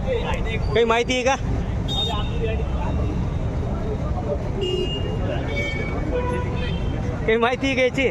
काही माहिती आहे का? काही माहिती आहे का याची?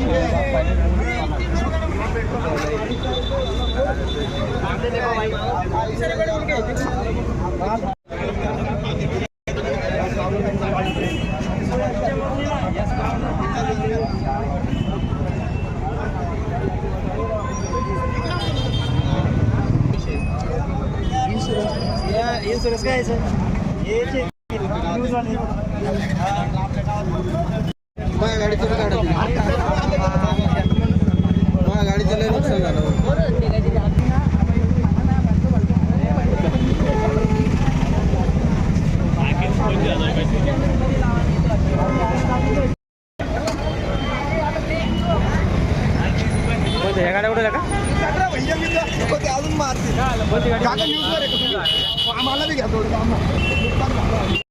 इन्शुरन्स काय माझ्या गाडीचं लय गाडं माझ्या गाडीचं नुकसान झालं ह्या गाड्या कुठे का अजून मारते काका न्यूजवर आहे का तुम्ही? आम्हाला बी घ्या थोडं आम्हाला.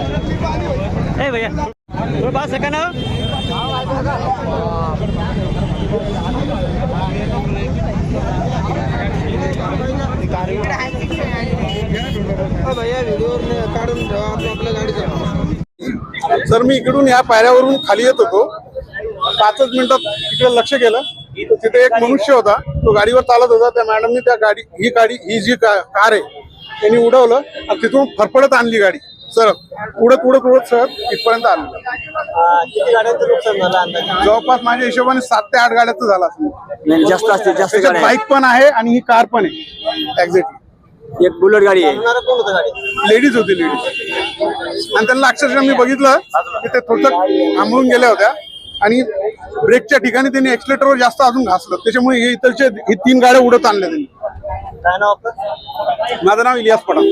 ए भैया थोडं सेकंड अ सर मी इकडून या पायऱ्यावरून खाली येत होतो. पाचच मिनिटात तिकडे लक्ष केलं. तर तिथे एक मनुष्य होता. तो गाडीवर चालत होता. त्या मॅडमनी त्या गाडी ही गाडी ही जी का- कार आहे त्यांनी उडवलं आणि तिथून फरफडत आणली गाडी. सर उडत उडत उडत सर इथपर्यंत आली. किती गाड्यांचं नुकसान झालं अंदाजे? जवळपास माझ्या हिशोबाने सात ते आठ गाड्याचं झाला जास्त असते जास्त बाईक पण आहे आणि ही कार पण आहे. एक्झॅक्टली एक बुलेट गाडी आहे. लेडीज होती लेडीज आणि त्यांना अक्षरशः मी बघितलं की ते थोडं थांबून गेल्या होत्या. आणि ब्रेकच्या ठिकाणी त्यांनी एक्सिलेटरवर जास्त अजून घासलं. त्याच्यामुळे हे इथलचे हे तीन गाड्या उडत आणल्या त्यांनी. माझं नाव इलियास पठाण.